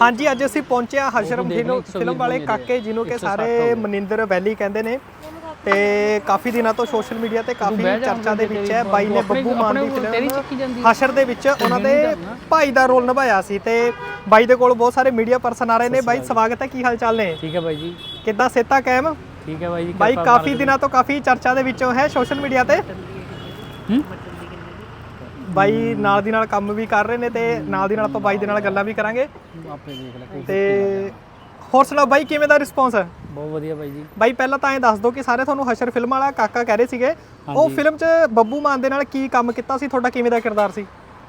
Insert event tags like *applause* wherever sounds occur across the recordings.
ਹਾਂਜੀ ਅੱਜ ਅਸੀਂ ਪਹੁੰਚੇ ਹਾਂ ਹਸ਼ਰਮ ਫਿਲਮ 120 ਫਿਲਮ ਵਾਲੇ ਕਾਕੇ ਜਿਹਨੂੰ ਕਿ ਸਾਰੇ ਮਨਿੰਦਰ ਵੈਲੀ ਕਹਿੰਦੇ ਨੇ। ਤੇ ਕਾਫੀ ਦਿਨਾਂ ਤੋਂ ਸੋਸ਼ਲ ਮੀਡੀਆ ਤੇ ਕਾਫੀ ਚਰਚਾ ਦੇ ਵਿੱਚ ਹੈ। ਬਾਈ ਨੇ ਬੱਬੂ ਮਾਨ ਦੀ ਫਿਲਮ ਹਸ਼ਰ ਦੇ ਵਿੱਚ ਉਹਨਾਂ ਦੇ ਭਾਈ ਦਾ ਰੋਲ ਨਿਭਾਇਆ ਸੀ। ਤੇ ਬਾਈ ਦੇ ਕੋਲ ਬਹੁਤ ਸਾਰੇ ਮੀਡੀਆ ਪਰਸਨ ਆ ਰਹੇ ਨੇ। ਬਾਈ ਸਵਾਗਤ ਹੈ। ਕੀ ਹਾਲ ਚਾਲ ਨੇ? ਠੀਕ ਹੈ ਬਾਈ ਜੀ। ਕਿੱਦਾਂ ਸੇਤਾ ਕਾਇਮ? ਠੀਕ ਹੈ ਬਾਈ ਜੀ ਬਾਈ ਕਾਫੀ ਦਿਨਾਂ ਤੋਂ ਕਾਫੀ ਚਰਚਾ ਦੇ ਵਿੱਚੋਂ ਹੈ ਸੋਸ਼ਲ ਮੀਡੀਆ ਤੇ। ਹੂੰ? ਬਾਈ ਨਾਲ ਦੀ ਨਾਲ ਕੰਮ ਵੀ ਕਰ ਰਹੇ ਨੇ ਤੇ ਨਾਲ ਦੀ ਨਾਲ ਆਪਾਂ ਬਾਈ ਦੇ ਨਾਲ ਗੱਲਾਂ ਵੀ ਕਰਾਂਗੇ। ਆਪੇ ਦੇਖ ਲੈ ਕੋਈ ਤੇ ਹੋਰ ਸੁਣਾਓ ਬਾਈ ਕਿਵੇਂ ਦਾ ਰਿਸਪੌਂਸ ਹੈ ਬਹੁਤ ਵਧੀਆ ਬਾਈ ਜੀ। ਬਾਈ ਪਹਿਲਾਂ ਤਾਂ ਇਹ ਦੱਸ ਦਿਓ ਕਿ ਸਾਰੇ ਤੁਹਾਨੂੰ ਹਸ਼ਰ ਫਿਲਮ ਵਾਲਾ ਕਾਕਾ ਕਹਿ ਰਹੇ ਸੀਗੇ। ਉਹ ਫਿਲਮ 'ਚ ਬੱਬੂ ਮਾਨ ਦੇ ਨਾਲ ਕੀ ਕੰਮ ਕੀਤਾ ਸੀ? ਤੁਹਾਡਾ ਕਿਵੇਂ ਦਾ ਕਿਰਦਾਰ ਸੀ?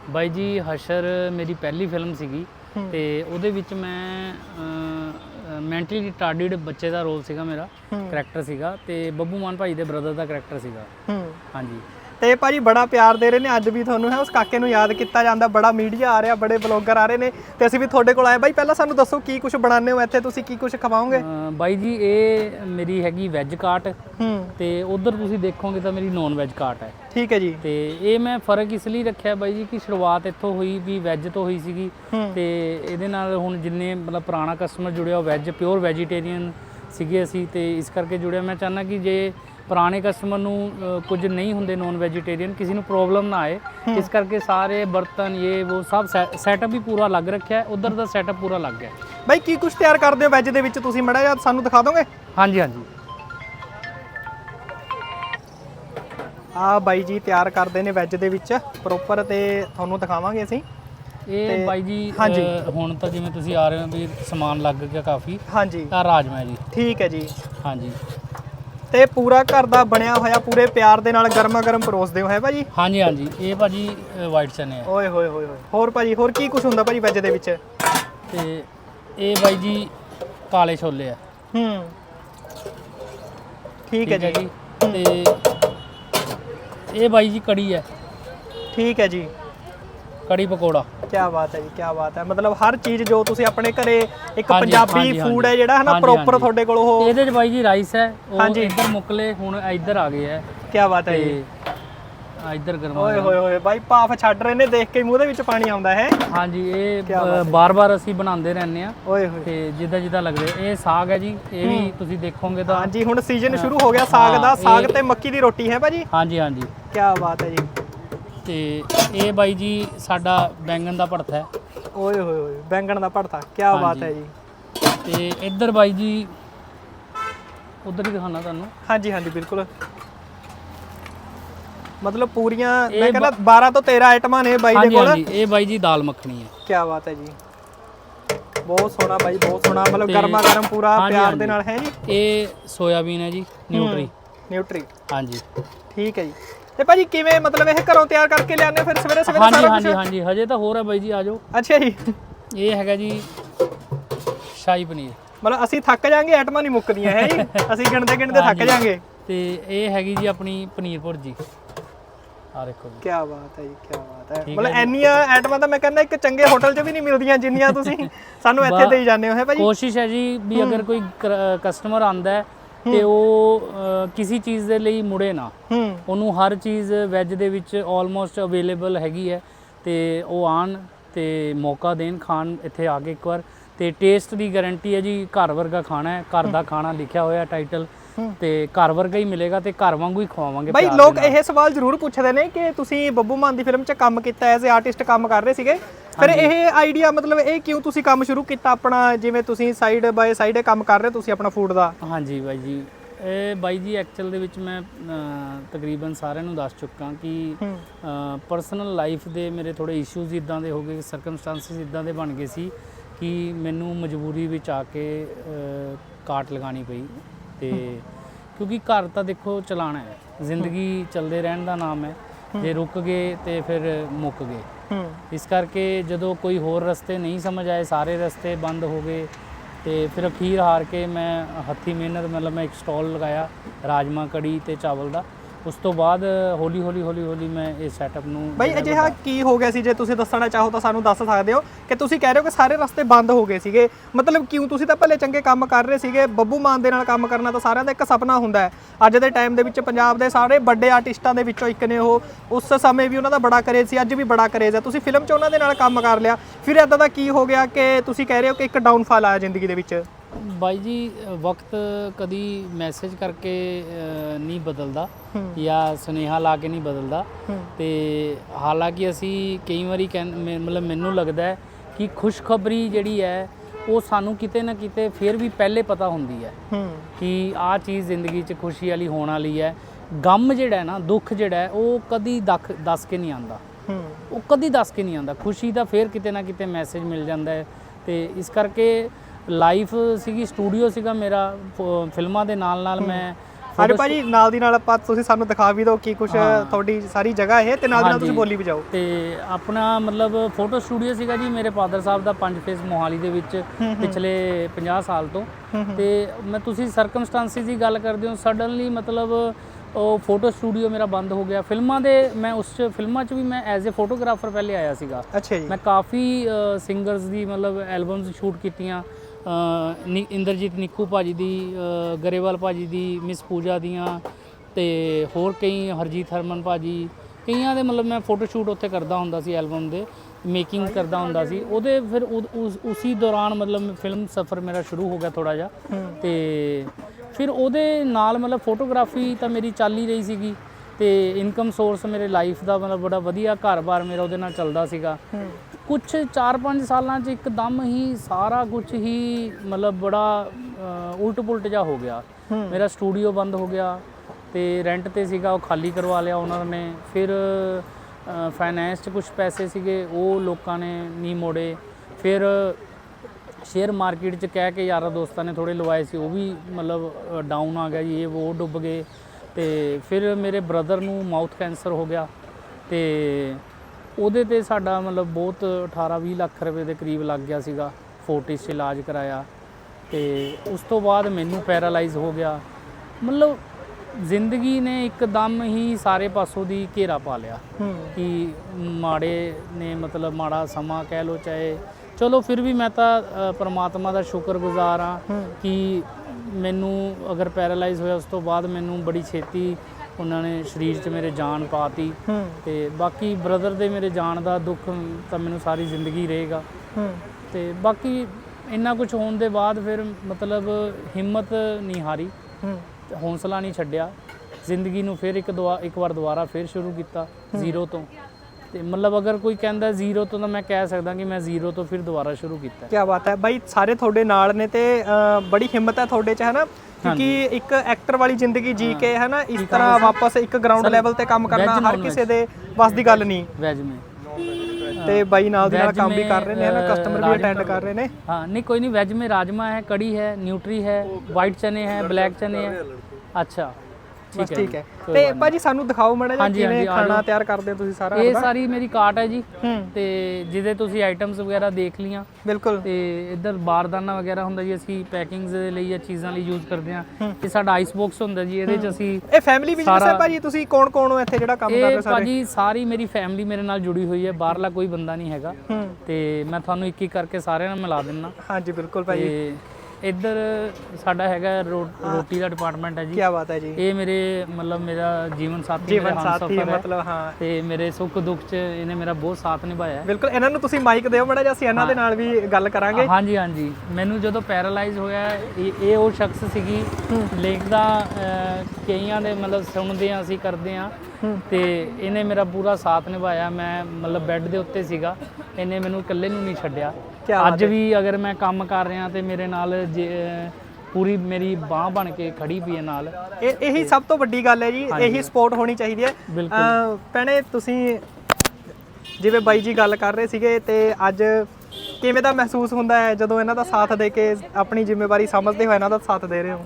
ਬਾਈ ਜੀ ਹਸ਼ਰ ਮੇਰੀ ਪਹਿਲੀ ਫਿਲਮ ਸੀਗੀ। ਤੇ ਉਹਦੇ ਵਿੱਚ ਮੈਂ ਮੈਂਟਲੀ ਰਿਟਾਰਡਡ ਬੱਚੇ ਦਾ ਰੋਲ ਸੀਗਾ ਮੇਰਾ। ਕਰੈਕਟਰ ਸੀਗਾ ਤੇ ਬੱਬੂ ਮਾਨ ਭਾਈ ਦੇ ਬ੍ਰਦਰ ਦਾ ਕਰੈਕਟਰ ਸੀਗਾ। ਹਾਂਜੀ। ਤੇ ਭਾਜੀ ਬੜਾ ਪਿਆਰ ਦੇ ਰਹੇ ਨੇ ਅੱਜ ਵੀ ਤੁਹਾਨੂੰ ਹੈ ਉਸ ਕਾਕੇ ਨੂੰ ਯਾਦ ਕੀਤਾ ਜਾਂਦਾ ਬੜਾ ਮੀਡੀਆ ਆ ਰਿਹਾ ਬੜੇ ਬਲੌਗਰ ਆ ਰਹੇ ਨੇ ਤੇ ਅਸੀਂ ਵੀ ਤੁਹਾਡੇ ਕੋਲ ਆਏ ਬਾਈ ਪਹਿਲਾਂ ਸਾਨੂੰ ਦੱਸੋ ਕੀ ਕੁਝ ਬਣਾਉਂਦੇ ਹੋ ਇੱਥੇ ਤੁਸੀਂ ਕੀ ਕੁਝ ਖਵਾਓਗੇ? ਬਾਈ ਜੀ ਇਹ ਮੇਰੀ ਹੈਗੀ ਵੈਜ ਕਾਟ ਤੇ ਉਧਰ ਤੁਸੀਂ ਦੇਖੋਗੇ ਤਾਂ ਮੇਰੀ ਨੌਨ ਵੈਜ ਕਾਟ ਹੈ। ਠੀਕ ਹੈ ਜੀ। ਤੇ ਇਹ ਮੈਂ ਫ਼ਰਕ ਇਸ ਲਈ ਰੱਖਿਆ ਬਾਈ ਜੀ ਕਿ ਸ਼ੁਰੂਆਤ ਇੱਥੋਂ ਹੋਈ ਵੀ ਵੈਜ ਤੋਂ ਹੋਈ ਸੀਗੀ। ਤੇ ਇਹਦੇ ਨਾਲ ਹੁਣ ਜਿੰਨੇ ਮਤਲਬ ਪੁਰਾਣਾ ਕਸਟਮਰ ਜੁੜਿਆ ਵੈਜ ਪਿਓਰ ਵੈਜੀਟੇਰੀਅਨ ਸੀਗੇ ਅਸੀਂ ਤੇ ਇਸ ਕਰਕੇ ਜੁੜਿਆ। ਮੈਂ ਚਾਹੁੰਦਾ ਕਿ ਜੇ ਪੁਰਾਣੇ ਕਸਟਮਰ ਨੂੰ ਕੁਝ ਨਹੀਂ ਹੁੰਦੇ ਨੋਨ ਵੈਜੀਟੇਰੀਅਨ ਕਿਸੇ ਨੂੰ ਪ੍ਰੋਬਲਮ ਨਾ ਆਏ। ਇਸ ਕਰਕੇ ਸਾਰੇ ਬਰਤਨ ਇਹ ਉਹ ਸਭ ਸੈਟਅਪ ਵੀ ਪੂਰਾ ਲੱਗ ਰੱਖਿਆ ਹੈ। ਉਧਰ ਦਾ ਸੈਟਅਪ ਪੂਰਾ ਲੱਗ ਗਿਆ। ਬਾਈ ਕੀ ਕੁਝ ਤਿਆਰ ਕਰਦੇ ਹੋ ਵੈਜ ਦੇ ਵਿੱਚ ਤੁਸੀਂ? ਮੜਾ ਜਿਹਾ ਸਾਨੂੰ ਦਿਖਾ ਦੋਗੇ? ਹਾਂਜੀ ਹਾਂਜੀ। ਆ ਬਾਈ ਜੀ ਤਿਆਰ ਕਰਦੇ ਨੇ ਵੈਜ ਦੇ ਵਿੱਚ ਪ੍ਰੋਪਰ ਤੇ ਤੁਹਾਨੂੰ ਦਿਖਾਵਾਂਗੇ ਅਸੀਂ। ਇਹ ਬਾਈ ਜੀ ਹੁਣ ਤਾਂ ਜਿਵੇਂ ਤੁਸੀਂ ਆ ਰਹੇ ਹੋ ਵੀ ਸਮਾਨ ਲੱਗ ਗਿਆ ਕਾਫੀ ਹਾਂਜੀ। ਤਾਂ ਰਾਜਮਾ ਜੀ। ਠੀਕ ਹੈ ਜੀ। ਹਾਂਜੀ। ਤੇ ਪੂਰਾ ਘਰ ਦਾ ਬਣਿਆ ਹੋਇਆ ਪੂਰੇ ਪਿਆਰ ਦੇ ਨਾਲ ਗਰਮਾ ਗਰਮ ਪਰੋਸਦੇ ਹੋ ਹੈ ਭਾਜੀ? ਹਾਂਜੀ ਹਾਂਜੀ। ਇਹ ਭਾਜੀ ਵਾਈਟ ਚਨੇ ਹੈ। ਓਏ ਹੋਏ ਹੋਏ ਹੋਏ। ਹੋਰ ਭਾਜੀ ਹੋਰ ਕੀ ਕੁਝ ਹੁੰਦਾ ਭਾਜੀ ਵੈਜ ਦੇ ਵਿੱਚ? ਤੇ ਇਹ ਬਾਈ ਜੀ ਕਾਲੇ ਛੋਲੇ ਆ। ਹੂੰ। ਠੀਕ ਹੈ ਜੀ। ਤੇ ਇਹ ਬਾਈ ਜੀ ਕੜੀ ਹੈ। ਠੀਕ ਹੈ ਜੀ। ਕੜੀ ਪਕੌੜਾ। ਕੀ ਬਾਤ ਹੈ ਜੀ ਕੀ ਬਾਤ ਹੈ। ਮਤਲਬ ਹਰ ਚੀਜ਼ ਜੋ ਤੁਸੀਂ ਆਪਣੇ ਘਰੇ ਇੱਕ ਹਾਂਜੀ, ਪੰਜਾਬੀ ਹਾਂਜੀ, ਫੂਡ ਹੈ। ਜਿਹੜਾ ਹਨਾ ਹਾਂਜੀ, ਪ੍ਰੋਪਰ ਹਾਂਜੀ। ਤੁਹਾਡੇ ਕੋਲ ਉਹ ਇਹਦੇ ਚ ਬਾਈ ਜੀ ਰਾਈਸ ਹੈ ਉਹ ਹਾਂਜੀ। ਇੱਧਰ ਮੁਕਲੇ ਹੁਣ ਇੱਧਰ ਆ ਗਏ ਹੈ। ਕੀ ਬਾਤ ਹੈ ਜੀ। ਤੇ ਆ ਇੱਧਰ ਗਰਮਾ ਓਏ ਹੋਏ ਹੋਏ ਬਾਈ ਭਾਫ ਛੱਡ ਰਹੇ ਨੇ ਦੇਖ ਕੇ ਹੀ ਮੂੰਹ ਦੇ ਵਿੱਚ ਪਾਣੀ ਆਉਂਦਾ ਹੈ। ਹਾਂਜੀ ਇਹ ਬਾਰ-ਬਾਰ ਅਸੀਂ ਬਣਾਉਂਦੇ ਰਹਿੰਦੇ ਆ ਓਏ ਹੋਏ। ਤੇ ਜਿੱਦਾਂ ਜਿੱਦਾਂ ਲੱਗਦੇ ਇਹ ਸਾਗ ਹੈ ਜੀ ਇਹ ਵੀ ਤੁਸੀਂ ਦੇਖੋਗੇ ਤਾਂ ਹਾਂਜੀ ਹੁਣ ਸੀਜ਼ਨ ਸ਼ੁਰੂ ਹੋ ਗਿਆ ਸਾਗ ਦਾ। ਹਾਂ, ਸਾਗ ਇਹ- ਤੇ ਮੱਕੀ ਦੀ ਰੋਟੀ ਹੈ ਭਾਜੀ। ਹਾਂਜੀ ਹਾਂਜੀ। ਕੀ ਬਾਤ ਹੈ ਜੀ। ਤੇ ਇਹ ਬਾਈ ਜੀ ਸਾਡਾ ਬੈਂਗਣ ਦਾ ਭੜਥਾ ਹੈ। ਓਏ ਹੋਏ ਹੋਏ ਬੈਂਗਣ ਦਾ ਭੜਥਾ ਕੀ ਬਾਤ ਹੈ ਜੀ। ਤੇ ਇੱਧਰ ਬਾਈ ਜੀ ਉਧਰ ਹੀ ਦਿਖਾਣਾ ਤੁਹਾਨੂੰ। ਹਾਂਜੀ ਹਾਂਜੀ ਬਿਲਕੁਲ। ਮਤਲਬ ਪੂਰੀਆਂ ਮੈਂ ਕਹਿੰਦਾ 12 ਤੋਂ 13 ਆਈਟਮਾਂ ਨੇ ਬਾਈ ਦੇ ਕੋਲ। ਹਾਂਜੀ ਇਹ ਬਾਈ ਜੀ ਦਾਲ ਮੱਖਣੀ ਹੈ। ਕੀ ਬਾਤ ਹੈ ਜੀ। ਬਹੁਤ ਸੋਹਣਾ ਬਾਈ ਬਹੁਤ ਸੋਹਣਾ ਮਤਲਬ ਗਰਮਾ ਗਰਮ ਪੂਰਾ ਪਿਆਰ ਦੇ। ਨਾਲ ਹੈ ਜੀ। ਇਹ ਸੋਇਆਬੀਨ ਹੈ ਜੀ ਨਿਊਟਰੀ। ਨਿਊਟਰੀ। ਹਾਂਜੀ। ਠੀਕ ਹੈ ਜੀ। ਤੇ ਭਾਜੀ ਕਿਵੇਂ ਮਤਲਬ ਇਹ ਘਰੋਂ ਤਿਆਰ ਕਰਕੇ ਲਿਆਉਂਦੇ ਹੋ ਫਿਰ ਸਵੇਰੇ ਸਵੇਰੇ ਹਾਂਜੀ ਸਾਰਾ ਹਾਂਜੀ ਕੁਝ ਹਾਂਜੀ ਹਜੇ ਤਾਂ ਹੋਰ ਹੈ ਬਾਈ ਜੀ ਆਜੋ ਅੱਛਾ ਜੀ। ਇਹ ਹੈਗਾ ਜੀ ਸ਼ਾਹੀ ਪਨੀਰ। ਮਤਲਬ ਅਸੀਂ ਥੱਕ ਜਾਾਂਗੇ ਆਈਟਮਾਂ ਨਹੀਂ ਮੁੱਕਦੀਆਂ ਹੈ ਜੀ? *laughs* ਅਸੀਂ ਗਿਣਦੇ ਗਿਣਦੇ ਥੱਕ ਹਾਂਜੀ। ਜਾਾਂਗੇ। ਤੇ ਇਹ ਹੈਗੀ ਜੀ ਆਪਣੀ ਪਨੀਰ ਭੁਰਜੀ। ਆ ਦੇਖੋ ਜੀ। ਕੀ ਬਾਤ ਹੈ ਜੀ ਕੀ ਬਾਤ ਹੈ। ਠੀਕ ਮਤਲਬ ਹੈ ਇੰਨੀਆਂ ਆਈਟਮਾਂ ਤਾਂ ਮੈਂ ਕਹਿੰਦਾ ਇੱਕ ਚੰਗੇ ਹੋਟਲ 'ਚ ਵੀ ਨਹੀਂ ਮਿਲਦੀਆਂ ਜਿੰਨੀਆਂ ਤੁਸੀਂ। *laughs* ਸਾਨੂੰ ਇੱਥੇ ਬਾ- ਦੇਈ ਜਾਂਦੇ ਹੋ ਹੈ ਭਾਜੀ? ਕੋਸ਼ਿਸ਼ ਹੈ ਜੀ ਵੀ ਅਗਰ ਕੋਈ ਕਸਟਮਰ ਆਂਦਾ ਹੈ ਤੇ ਉਹ ਕਿਸੇ ਚੀਜ਼ ਦੇ ਲਈ ਮੁੜੇ ਨਾ। ਉਹਨੂੰ ਹਰ ਚੀਜ਼ ਵੈਜ ਦੇ ਵਿੱਚ ਆਲਮੋਸਟ ਅਵੇਲੇਬਲ ਹੈਗੀ ਹੈ ਤੇ ਉਹ ਆਣ ਤੇ ਮੌਕਾ ਦੇਣ ਖਾਣ ਇੱਥੇ ਆ ਕੇ ਇੱਕ ਵਾਰ। ਤੇ ਟੇਸਟ ਦੀ ਗਾਰੰਟੀ ਹੈ ਜੀ ਘਰ ਵਰਗਾ ਖਾਣਾ ਹੈ ਘਰ ਦਾ ਖਾਣਾ ਲਿਖਿਆ ਹੋਇਆ ਟਾਈਟਲ ਤੇ ਘਰ ਵਰਗਾ ਹੀ ਮਿਲੇਗਾ ਤੇ ਘਰ ਵਾਂਗੂ ਹੀ ਖਵਾਵਾਂਗੇ ਬਾਈ ਲੋਕ। ਇਹ ਸਵਾਲ ਜ਼ਰੂਰ ਪੁੱਛਦੇ ਨੇ ਕਿ ਤੁਸੀਂ ਬੱਬੂ ਮਾਨ ਦੀ ਫਿਲਮ 'ਚ ਕੰਮ ਕੀਤਾ ਐਜ਼ ਅ ਆਰਟਿਸਟ ਕੰਮ ਕਰ ਰਹੇ ਸੀਗੇ? ਫਿਰ ਇਹ ਆਈਡੀਆ ਮਤਲਬ ਇਹ ਕਿਉਂ ਤੁਸੀਂ ਕੰਮ ਸ਼ੁਰੂ ਕੀਤਾ ਆਪਣਾ? ਜਿਵੇਂ ਤੁਸੀਂ ਸਾਈਡ ਬਾਏ ਸਾਈਡ ਕੰਮ ਕਰ ਰਹੇ ਹੋ ਤੁਸੀਂ ਆਪਣਾ ਫੂਡ ਦਾ। ਹਾਂਜੀ ਬਾਈ ਜੀ। ਇਹ ਬਾਈ ਜੀ ਐਕਚੁਅਲ ਦੇ ਵਿੱਚ ਮੈਂ ਤਕਰੀਬਨ ਸਾਰਿਆਂ ਨੂੰ ਦੱਸ ਚੁੱਕਾ ਕਿ ਪਰਸਨਲ ਲਾਈਫ ਦੇ ਮੇਰੇ ਥੋੜੇ ਇਸ਼ੂਜ਼ ਇਦਾਂ ਦੇ ਹੋ ਗਏ ਸਰਕਮਸਟੈਂਸਸ ਇਦਾਂ ਦੇ ਬਣ ਗਏ ਸੀ ਕਿ ਮੈਨੂੰ ਮਜਬੂਰੀ ਵਿੱਚ ਆ ਕੇ ਕਾਟ ਲਗਾਣੀ ਪਈ ਤੇ ਕਿਉਂਕਿ ਘਰ ਤਾਂ ਦੇਖੋ ਚਲਾਣਾ ਹੈ। ਜ਼ਿੰਦਗੀ ਚੱਲਦੇ ਰਹਿਣ ਦਾ ਨਾਮ ਹੈ। ਜੇ ਰੁਕ ਗਏ ਤੇ ਫਿਰ ਮੁੱਕ ਗਏ। ਇਸ ਕਰਕੇ ਜਦੋਂ ਕੋਈ ਹੋਰ ਰਸਤੇ ਨਹੀਂ ਸਮਝ ਆਏ, ਸਾਰੇ ਰਸਤੇ ਬੰਦ ਹੋ ਗਏ ਤੇ ਫਿਰ ਅਖੀਰ ਹਾਰ ਕੇ ਮੈਂ ਹੱਥੀ ਮਿਹਨਤ, ਮਤਲਬ ਮੈਂ ਇੱਕ ਸਟਾਲ ਲਗਾਇਆ ਰਾਜਮਾ ਕੜੀ ਤੇ ਚਾਵਲ ਦਾ। ਉਸ ਤੋਂ ਬਾਅਦ ਹੌਲੀ ਹੌਲੀ ਹੌਲੀ ਹੌਲੀ ਮੈਂ ਇਹ ਸੈਟਅਪ ਨੂੰ ਬਈ ਅਜਿਹਾ ਕੀ ਹੋ ਗਿਆ ਸੀ ਜੇ ਤੁਸੀਂ ਦੱਸਣਾ ਚਾਹੋ ਤਾਂ ਸਾਨੂੰ ਦੱਸ ਸਕਦੇ ਹੋ ਕਿ ਤੁਸੀਂ ਕਹਿ ਰਹੇ ਹੋ ਕਿ ਸਾਰੇ ਰਸਤੇ ਬੰਦ ਹੋ ਗਏ ਸੀਗੇ। ਮਤਲਬ ਕਿਉਂ? ਤੁਸੀਂ ਤਾਂ ਭਲੇ ਚੰਗੇ ਕੰਮ ਕਰ ਰਹੇ ਸੀਗੇ। ਬੱਬੂ ਮਾਨ ਦੇ ਨਾਲ ਕੰਮ ਕਰਨਾ ਤਾਂ ਸਾਰਿਆਂ ਦਾ ਇੱਕ ਸੁਪਨਾ ਹੁੰਦਾ ਹੈ। ਅੱਜ ਦੇ ਟਾਈਮ ਦੇ ਵਿੱਚ ਪੰਜਾਬ ਦੇ ਸਾਰੇ ਵੱਡੇ ਆਰਟਿਸਟਾਂ ਦੇ ਵਿੱਚੋਂ ਇੱਕ ਨੇ ਉਹ। ਉਸ ਸਮੇਂ ਵੀ ਉਹਨਾਂ ਦਾ ਬੜਾ ਕਰੇਜ਼ ਸੀ ਅੱਜ ਵੀ ਬੜਾ ਕਰੇਜ਼ ਹੈ। ਤੁਸੀਂ ਫਿਲਮ 'ਚ ਉਹਨਾਂ ਦੇ ਨਾਲ ਕੰਮ ਕਰ ਲਿਆ। ਫਿਰ ਇਦਾਂ ਦਾ ਕੀ ਹੋ ਗਿਆ ਕਿ ਤੁਸੀਂ ਕਹਿ ਰਹੇ ਹੋ ਕਿ ਇੱਕ ਡਾਊਨਫਾਲ ਆਇਆ ਜ਼ਿੰਦਗੀ ਦੇ ਵਿੱਚ? ਬਾਈ ਜੀ ਵਕਤ ਕਦੀ ਮੈਸੇਜ ਕਰਕੇ ਨਹੀਂ ਬਦਲਦਾ। ਜਾਂ ਸੁਨੇਹਾ ਲਾ ਕੇ ਨਹੀਂ ਬਦਲਦਾ। ਤੇ ਹਾਲਾਂਕਿ ਅਸੀਂ ਕਈ ਵਾਰੀ ਮਤਲਬ ਮੈਨੂੰ ਲੱਗਦਾ ਹੈ ਕਿ ਖੁਸ਼ਖਬਰੀ ਜਿਹੜੀ ਹੈ ਉਹ ਸਾਨੂੰ ਕਿਤੇ ਨਾ ਕਿਤੇ ਫਿਰ ਵੀ ਪਹਿਲੇ ਪਤਾ ਹੁੰਦੀ ਹੈ ਕਿ ਆਹ ਚੀਜ਼ ਜ਼ਿੰਦਗੀ 'ਚ ਖੁਸ਼ੀ ਵਾਲੀ ਹੋਣ ਵਾਲੀ ਹੈ। ਗਮ ਜਿਹੜਾ ਹੈ ਨਾ ਦੁੱਖ ਜਿਹੜਾ ਉਹ ਕਦੀ ਦੱਸ ਕੇ ਨਹੀਂ ਆਂਦਾ ਉਹ ਕਦੀ ਦੱਸ ਕੇ ਨਹੀਂ ਆਂਦਾ ਖੁਸ਼ੀ ਦਾ ਫੇਰ ਕਿਤੇ ਨਾ ਕਿਤੇ ਮੈਸੇਜ ਮਿਲ ਜਾਂਦਾ ਹੈ। ਤੇ ਇਸ ਕਰਕੇ ਲਾਈਫ ਸੀਗੀ ਸਟੂਡੀਓ ਸੀਗਾ ਮੇਰਾ ਫ- ਫਿਲਮਾਂ ਦੇ ਨਾਲ ਨਾਲ ਮੈਂ ਅਰੇ ਭਾਜੀ ਨਾਲ ਦੀ ਨਾਲ ਆਪਾਂ ਤੁਸੀਂ ਸਾਨੂੰ ਦਿਖਾ ਵੀ ਦਿਓ ਕੀ ਕੁਝ ਤੁਹਾਡੀ ਸਾਰੀ ਜਗ੍ਹਾ ਇਹ ਤੇ ਨਾਲ ਦੀ ਨਾਲ ਤੁਸੀਂ ਹਾਂਜੀ। ਬੋਲੀ ਵੀ ਜਾਓ। ਤੇ ਆਪਣਾ ਮਤਲਬ ਫੋਟੋ ਸਟੂਡੀਓ ਸੀਗਾ ਜੀ ਮੇਰੇ ਫਾਦਰ ਸਾਹਿਬ ਦਾ ਪੰਜ ਫੇਸ ਮੋਹਾਲੀ ਦੇ ਵਿੱਚ ਪਿਛਲੇ 50 ਸਾਲ ਤੋਂ। ਤੇ ਮੈਂ ਤੁਸੀਂ ਸਰਕਮਸਟੈਂਸਿਸ ਦੀ ਗੱਲ ਕਰਦੇ ਹੋ ਸਡਨਲੀ ਮਤਲਬ ਉਹ ਫੋਟੋ ਸਟੂਡੀਓ ਮੇਰਾ ਬੰਦ ਹੋ ਗਿਆ। ਫਿਲਮਾਂ ਦੇ ਮੈਂ ਉਸ 'ਚ ਫਿਲਮਾਂ 'ਚ ਵੀ ਮੈਂ ਐਜ਼ ਅ ਫੋਟੋਗ੍ਰਾਫਰ ਪਹਿਲੇ ਆਇਆ ਸੀਗਾ। ਅੱਛਾ ਜੀ। ਮੈਂ ਕਾਫੀ ਸਿੰਗਰਸ ਦੀ ਮਤਲਬ ਐਲਬਮਸ ਸ਼ੂਟ ਕੀਤੀਆਂ। ਇੰਦਰਜੀਤ ਨਿੱਕੂ ਭਾਜੀ ਦੀ ਗਰੇਵਾਲ ਭਾਜੀ ਦੀ ਮਿਸ ਪੂਜਾ ਦੀਆਂ ਤੇ ਹੋਰ ਕਈ ਹਰਜੀਤ ਹਰਮਨ ਭਾਜੀ ਕਈਆਂ ਦੇ ਮਤਲਬ ਮੈਂ ਫੋਟੋ ਸ਼ੂਟ ਉੱਥੇ ਕਰਦਾ ਹੁੰਦਾ ਸੀ ਐਲਬਮ ਦੇ ਮੇਕਿੰਗ ਕਰਦਾ ਹੁੰਦਾ ਸੀ। ਉਹਦੇ ਫਿਰ ਉਸੀ ਦੌਰਾਨ ਮਤਲਬ ਫਿਲਮ ਸਫ਼ਰ ਮੇਰਾ ਸ਼ੁਰੂ ਹੋ ਗਿਆ ਥੋੜਾ ਜਿਹਾ। ਤੇ ਫਿਰ ਉਹਦੇ ਨਾਲ ਮਤਲਬ ਫੋਟੋਗ੍ਰਾਫੀ ਤਾਂ ਮੇਰੀ ਚੱਲ ਹੀ ਰਹੀ ਸੀਗੀ ਤੇ ਇਨਕਮ ਸੋਰਸ ਮੇਰੇ ਲਾਈਫ ਦਾ ਮਤਲਬ ਬੜਾ ਵਧੀਆ ਘਰ-ਬਾਰ ਮੇਰਾ ਉਹਦੇ ਨਾਲ ਚੱਲਦਾ ਸੀਗਾ। ਕੁਝ 4-5 ਸਾਲਾਂ 'ਚ ਇੱਕਦਮ ਹੀ ਸਾਰਾ ਕੁਝ ਹੀ ਮਤਲਬ ਬੜਾ ਉਲਟ-ਪੁਲਟ ਜਾ ਹੋ ਗਿਆ। ਮੇਰਾ ਸਟੂਡੀਓ ਬੰਦ ਹੋ ਗਿਆ ਤੇ ਰੈਂਟ ਤੇ ਸੀਗਾ ਉਹ ਖਾਲੀ ਕਰਵਾ ਲਿਆ ਓਨਰ ਨੇ। ਫਿਰ ਫਾਈਨੈਂਸ 'ਚ ਕੁਝ ਪੈਸੇ ਸੀਗੇ ਉਹ ਲੋਕਾਂ ਨੇ ਨਹੀਂ ਮੋੜੇ। ਫਿਰ ਸ਼ੇਅਰ ਮਾਰਕੀਟ 'ਚ ਕਹਿ ਕੇ ਯਾਰਾਂ ਦੋਸਤਾਂ ਨੇ ਥੋੜੇ ਲਵਾਏ ਸੀ ਉਹ ਵੀ ਮਤਲਬ ਡਾਊਨ ਆ ਗਿਆ ਜੀ ਇਹ ਉਹ ਡੁੱਬ ਗਏ। ਤੇ ਫਿਰ ਮੇਰੇ ਬ੍ਰਦਰ ਨੂੰ ਮਾਊਥ ਕੈਂਸਰ ਹੋ ਗਿਆ। ਤੇ ਉਹਦੇ ਤੇ ਸਾਡਾ ਮਤਲਬ ਬਹੁਤ 18-20 ਲੱਖ ਰੁਪਏ ਦੇ ਕਰੀਬ ਲੱਗ ਗਿਆ ਸੀਗਾ ਫੋਰਟਿਸ 'ਚ ਇਲਾਜ ਕਰਾਇਆ। ਤੇ ਉਸ ਤੋਂ ਬਾਅਦ ਮੈਨੂੰ ਪੈਰਾਲਾਈਜ਼ ਹੋ ਗਿਆ। ਮਤਲਬ ਜ਼ਿੰਦਗੀ ਨੇ ਇੱਕਦਮ ਹੀ ਸਾਰੇ ਪਾਸੋਂ ਦੀ ਘੇਰਾ ਪਾ ਲਿਆ ਕਿ ਮਾੜੇ ਨੇ ਮਤਲਬ ਮਾੜਾ ਸਮਾਂ ਕਹਿ ਲੋ ਚਾਹੇ। ਚਲੋ ਫਿਰ ਵੀ ਮੈਂ ਤਾਂ ਪ੍ਰਮਾਤਮਾ ਦਾ ਸ਼ੁਕਰਗੁਜ਼ਾਰ ਹੂੰ। ਕਿ ਮੈਨੂੰ ਅਗਰ ਪੈਰਾਲਾਈਜ਼ ਹੋਇਆ ਉਸ ਤੋਂ ਬਾਅਦ ਮੈਨੂੰ ਬੜੀ ਛੇਤੀ ਉਹਨਾਂ ਨੇ ਸਰੀਰ 'ਚ ਮੇਰੇ ਜਾਨ ਪਾਤੀ। ਤੇ ਬਾਕੀ ਬ੍ਰਦਰ ਦੇ ਮੇਰੇ ਜਾਣ ਦਾ ਦੁੱਖ ਤਾਂ ਮੈਨੂੰ ਸਾਰੀ ਜ਼ਿੰਦਗੀ ਰਹੇਗਾ। ਤੇ ਬਾਕੀ ਇੰਨਾ ਕੁਝ ਹੋਣ ਦੇ ਬਾਅਦ ਫਿਰ ਮਤਲਬ ਹਿੰਮਤ ਨਹੀਂ ਹਾਰੀ। ਹੌਸਲਾ ਨਹੀਂ ਛੱਡਿਆ। ਜ਼ਿੰਦਗੀ ਨੂੰ ਫਿਰ ਇੱਕ ਦੁਆ ਇੱਕ ਵਾਰ ਦੁਬਾਰਾ ਫਿਰ ਸ਼ੁਰੂ ਕੀਤਾ ਜ਼ੀਰੋ ਤੋਂ। ਤੇ ਮਤਲਬ ਅਗਰ ਕੋਈ ਕਹਿੰਦਾ ਜ਼ੀਰੋ ਤੋਂ ਤਾਂ ਮੈਂ ਕਹਿ ਸਕਦਾ ਕਿ ਮੈਂ ਜ਼ੀਰੋ ਤੋਂ ਫਿਰ ਦੁਬਾਰਾ ਸ਼ੁਰੂ ਕੀਤਾ। ਕੀ ਬਾਤ ਹੈ। ਬਾਈ ਸਾਰੇ ਤੁਹਾਡੇ ਨਾਲ ਨੇ ਤੇ ਬੜੀ ਹਿੰਮਤ ਹੈ ਤੁਹਾਡੇ ਚ ਹੈ ਨਾ? ਕਿਉਂਕਿ ਇੱਕ ਐਕਟਰ ਵਾਲੀ ਜ਼ਿੰਦਗੀ ਜੀ ਕੇ ਹੈ ਨਾ ਇਸ ਤਰ੍ਹਾਂ ਵਾਪਸ ਇੱਕ ਗਰਾਊਂਡ ਲੈਵਲ ਤੇ ਕੰਮ ਕਰਨਾ veg, ਹਰ non-veg? ਕਿਸੇ ਦੇ ਵੱਸ ਦੀ ਗੱਲ ਨਹੀਂ ਵੈਜ ਮੇ ਤੇ ਬਾਈ ਨਾਲ ਦੀ ਨਾਲ veg ਕੰਮ ਵੀ ਮੇਂ, ਕਰ ਰਹੇ ਨੇ ਨਾ ਅ, ਕਸਟਮਰ ਵੀ ਰਾਜਮਾ ਅਟੈਂਡ ਕਰ ਰਹੇ ਨੇ हाँ नहीं कोई नहीं वेज में राजमा है कड़ी है न्यूट्री है वाइट चने हैं ब्लैक चने हैं अच्छा ਬਸ ਠੀਕ ਹੈ। ਤੇ ਭਾਜੀ ਸਾਨੂੰ ਦਿਖਾਓ ਮੜਾ ਜਿਹਾ ਕਿਵੇਂ ਖਾਣਾ ਤਿਆਰ ਕਰਦੇ ਤੁਸੀਂ ਸਾਰਾ ਇਹ ਸਾਰੀ ਮੇਰੀ ਕਾਰਟ ਹੈ ਜੀ। ਤੇ ਜਿਹਦੇ ਤੁਸੀਂ ਆਈਟਮਸ ਵਗੈਰਾ ਦੇਖ ਲੀਆਂ ਬਿਲਕੁਲ। ਤੇ ਇੱਧਰ ਬਾਰਦਾਨਾ ਵਗੈਰਾ ਹੁੰਦਾ ਜੀ ਅਸੀਂ ਪੈਕਿੰਗਸ ਦੇ ਲਈ ਜਾਂ ਚੀਜ਼ਾਂ ਲਈ ਯੂਜ਼ ਕਰਦੇ ਆ ਇਹ ਸਾਡਾ ਆਈਸ ਬਾਕਸ ਹੁੰਦਾ ਜੀ ਇਹਦੇ ਚ ਅਸੀਂ ਇਹ ਫੈਮਿਲੀ ਬਿਜ਼ਨਸ ਹੈ ਭਾਜੀ? ਤੁਸੀਂ ਕੌਣ ਕੌਣ ਹੋ ਇੱਥੇ ਜਿਹੜਾ ਕੰਮ ਕਰ ਸਾਰੇ? ਭਾਜੀ ਸਾਰੀ ਮੇਰੀ ਫੈਮਿਲੀ ਮੇਰੇ ਨਾਲ ਜੁੜੀ ਹੋਈ ਹੈ। ਬਾਹਰਲਾ ਕੋਈ ਬੰਦਾ ਨਹੀਂ ਹੈਗਾ। ਤੇ ਮੈਂ ਤੁਹਾਨੂੰ ਇੱਕ ਇੱਕ ਕਰਕੇ ਸਾਰਿਆਂ ਨਾਲ ਮਿਲਾ ਦਿੰਨਾ। ਹਾਂਜੀ ਬਿਲਕੁਲ ਭਾਜੀ। ਇੱਧਰ ਸਾਡਾ ਹੈਗਾ ਰੋ- ਰੋਟੀ ਦਾ ਡਿਪਾਰਟਮੈਂਟ ਹੈ ਜੀ। ਕੀ ਬਾਤ ਹੈ ਜੀ। ਇਹ ਮੇਰੇ ਮਤਲਬ ਮੇਰਾ ਜੀਵਨ ਸਾਥੀ ਜੀਵਨ ਸਾਥੀ ਹਮਸਫ਼ਰ ਹੈ। ਮਤਲਬ ਹਾਂ। ਤੇ ਮੇਰੇ ਸੁੱਖ ਦੁੱਖ 'ਚ ਇਹਨੇ ਮੇਰਾ ਬਹੁਤ ਸਾਥ ਨਿਭਾਇਆ ਹੈ। ਬਿਲਕੁਲ ਇਹਨਾਂ ਨੂੰ ਤੁਸੀਂ ਮਾਈਕ ਦਿਓ ਮਾੜਾ ਜਿਹਾ ਅਸੀਂ ਇਹਨਾਂ ਦੇ ਨਾਲ ਵੀ ਗੱਲ ਕਰਾਂਗੇ। ਹਾਂਜੀ ਹਾਂਜੀ ਮੈਨੂੰ ਜਦੋਂ ਪੈਰਾਲਾਈਜ਼ ਹੋਇਆ ਇਹ ਇਹ ਉਹ ਸ਼ਖਸ ਸੀਗੀ। ਲਿਖਦਾ ਅਹ, ਕਈਆਂ ਦੇ ਮਤਲਬ ਸੁਣਦੇ ਆ ਅਸੀਂ ਕਰਦੇ ਆ ਤੇ ਇਹਨੇ ਮੇਰਾ ਪੂਰਾ ਸਾਥ ਨਿਭਾਇਆ। ਮੈਂ ਮਤਲਬ ਬੈੱਡ ਦੇ ਉੱਤੇ ਸੀਗਾ। ਇਹਨੇ ਮੈਨੂੰ ਇਕੱਲੇ ਨੂੰ ਨਹੀਂ ਛੱਡਿਆ। ਅੱਜ ਵੀ ਅਗਰ ਮੈਂ ਕੰਮ ਕਰ ਰਿਹਾ ਤੇ ਮੇਰੇ ਨਾਲ ਪੂਰੀ ਮੇਰੀ ਬਾਹ ਬਣ ਕੇ ਖੜੀ ਪਈ ਹੈ ਨਾਲ। ਇਹ ਇਹੀ ਸਭ ਤੋਂ ਵੱਡੀ ਗੱਲ ਹੈ ਜੀ ਇਹੀ ਸਪੋਰਟ ਹੋਣੀ ਚਾਹੀਦੀ ਹੈ। ਭੈਣੇ ਤੁਸੀਂ ਜਿਵੇਂ ਬਾਈ ਜੀ ਗੱਲ ਕਰ ਰਹੇ ਸੀਗੇ ਤੇ ਅੱਜ ਕਿਵੇਂ ਦਾ ਮਹਿਸੂਸ ਹੁੰਦਾ ਹੈ ਜਦੋਂ ਇਹਨਾਂ ਦਾ ਸਾਥ ਦੇ ਕੇ ਆਪਣੀ ਜ਼ਿੰਮੇਵਾਰੀ ਸਮਝਦੇ ਹੋਏ ਇਹਨਾਂ ਦਾ ਸਾਥ ਦੇ ਰਹੇ ਹੋ?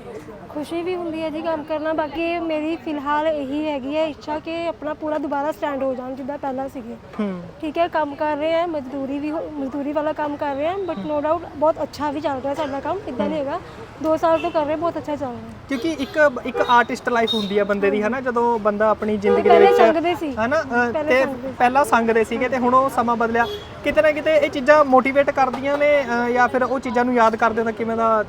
ਖੁਸ਼ੀ ਵੀ ਹੁੰਦੀ ਹੈ ਜੀ ਕੰਮ ਕਰਨਾ। ਬਾਕੀ ਮੇਰੀ ਫਿਲਹਾਲ ਇਹੀ ਹੈਗੀ ਹੈ ਇੱਛਾ ਕਿ ਆਪਣਾ ਪੂਰਾ ਦੁਬਾਰਾ ਸਟੈਂਡ ਹੋ ਜਾਣ ਜਿੱਦਾਂ ਪਹਿਲਾਂ ਸੀਗੇ। ਹੂੰ। ਠੀਕ ਹੈ ਕੰਮ ਕਰ ਰਹੇ ਆ ਮਜ਼ਦੂਰੀ ਵੀ ਹੋ- ਮਜ਼ਦੂਰੀ ਵਾਲਾ ਕੰਮ ਕਰ ਰਹੇ ਆ ਬਟ ਨੋ ਡਾਊਟ ਬਹੁਤ ਅੱਛਾ ਵੀ ਚੱਲ ਰਿਹਾ ਸਾਡਾ ਕੰਮ ਇਦਾਂ ਨਹੀਂ ਹੈਗਾ। 2 ਸਾਲ ਤੋਂ ਕਰ ਰਹੇ ਬਹੁਤ ਅੱਛਾ ਚੱਲ ਰਿਹਾ। ਕਿਉਂਕਿ ਇੱਕ ਇੱਕ ਆਰਟਿਸਟ ਲਾਈਫ ਹੁੰਦੀ ਹੈ ਬੰਦੇ ਦੀ ਹਨਾ? ਜਦੋਂ ਬੰਦਾ ਆਪਣੀ ਜ਼ਿੰਦਗੀ ਦੇ ਵਿੱਚ ਸੀ। ਹਨਾ? ਤੇ। ਪਹਿਲਾਂ ਸੰਗਦੇ ਸੀਗੇ ਤੇ ਹੁਣ ਉਹ ਸਮਾਂ ਬਦਲਿਆ। ਕਿਤੇ ਨਾ ਕਿਤੇ ਇਹ ਚੀਜ਼ਾਂ ਮੋਟੀਵੇਟ ਕਰਦੀਆਂ ਨੇ ਜਾਂ ਫਿਰ ਉਹ ਚੀਜ਼ਾਂ ਨੂੰ ਯਾਦ ਕਰਦੇ ਤਾਂ ਕਿਵੇਂ ਦਾ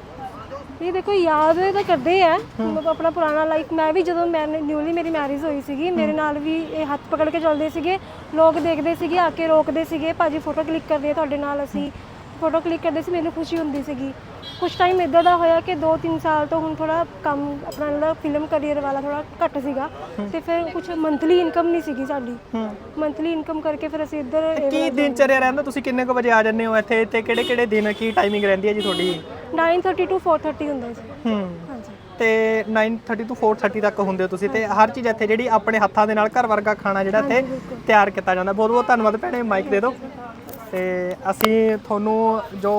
ਇਹ ਦੇਖੋ ਯਾਦ ਤਾਂ ਕਰਦੇ ਆ। ਮਤਲਬ ਆਪਣਾ ਪੁਰਾਣਾ ਲਾਈਫ ਮੈਂ ਵੀ ਜਦੋਂ ਮੈਂ ਨਿਊਲੀ ਮੇਰੀ ਮੈਰਿਜ ਹੋਈ ਸੀਗੀ ਮੇਰੇ ਨਾਲ ਵੀ ਇਹ ਹੱਥ ਪਕੜ ਕੇ ਚੱਲਦੇ ਸੀਗੇ। ਲੋਕ ਦੇਖਦੇ ਸੀਗੇ ਆ ਕੇ ਰੋਕਦੇ ਸੀਗੇ ਭਾਜੀ ਫੋਟੋ ਕਲਿੱਕ ਕਰਦੇ ਆ ਤੁਹਾਡੇ ਨਾਲ ਅਸੀਂ। ਫੋਟੋ ਕਲਿੱਕ ਕਰਦੇ ਸੀ ਮੈਨੂੰ ਖੁਸ਼ੀ ਹੁੰਦੀ ਸੀਗੀ। ਕੁਝ ਟਾਈਮ ਇਦਾਂ ਦਾ ਹੋਇਆ ਕਿ 2-3 ਸਾਲ ਤੋਂ ਹੁਣ ਥੋੜਾ ਕੰਮ ਆਪਣਾ ਜਿਹੜਾ ਫਿਲਮ ਕਰੀਅਰ ਵਾਲਾ ਥੋੜਾ ਘੱਟ ਸੀਗਾ। ਤੇ ਫਿਰ ਕੁਝ ਮੰਥਲੀ ਇਨਕਮ ਨਹੀਂ ਸੀਗੀ ਸਾਡੀ। ਮੰਥਲੀ ਇਨਕਮ ਕਰਕੇ ਫਿਰ ਅਸੀਂ ਇੱਧਰ ਕੀ ਦਿਨ ਚਰਿਆ ਰਹਿੰਦਾ? ਤੁਸੀਂ ਕਿੰਨੇ ਕੁ ਵਜੇ ਆ ਜਾਂਦੇ ਹੋ ਇੱਥੇ? ਤੇ ਕਿਹੜੇ ਕਿਹੜੇ ਦਿਨ ਕੀ ਟਾਈਮਿੰਗ ਰਹਿੰਦੀ ਹੈ ਜੀ ਤੁਹਾਡੀ? 9:30 to 4:30 ਹੁੰਦਾ ਸੀ ਹੂੰ ਹਾਂਜੀ ਤੇ 9:30 ਤੋਂ 4:30 ਤੱਕ ਹੁੰਦੇ ਹੋ ਤੁਸੀਂ ਤੇ ਹਰ ਚੀਜ਼ ਇੱਥੇ ਜਿਹੜੀ ਆਪਣੇ ਹੱਥਾਂ ਦੇ ਨਾਲ ਘਰ ਵਰਗਾ ਖਾਣਾ ਜਿਹੜਾ ਇੱਥੇ ਤਿਆਰ ਕੀਤਾ ਜਾਂਦਾ ਬਹੁਤ ਬਹੁਤ ਧੰਨਵਾਦ ਭੈਣੇ ਮਾਈਕ ਦੇ ਦਿਓ ਤੇ ਅਸੀਂ ਤੁਹਾਨੂੰ ਜੋ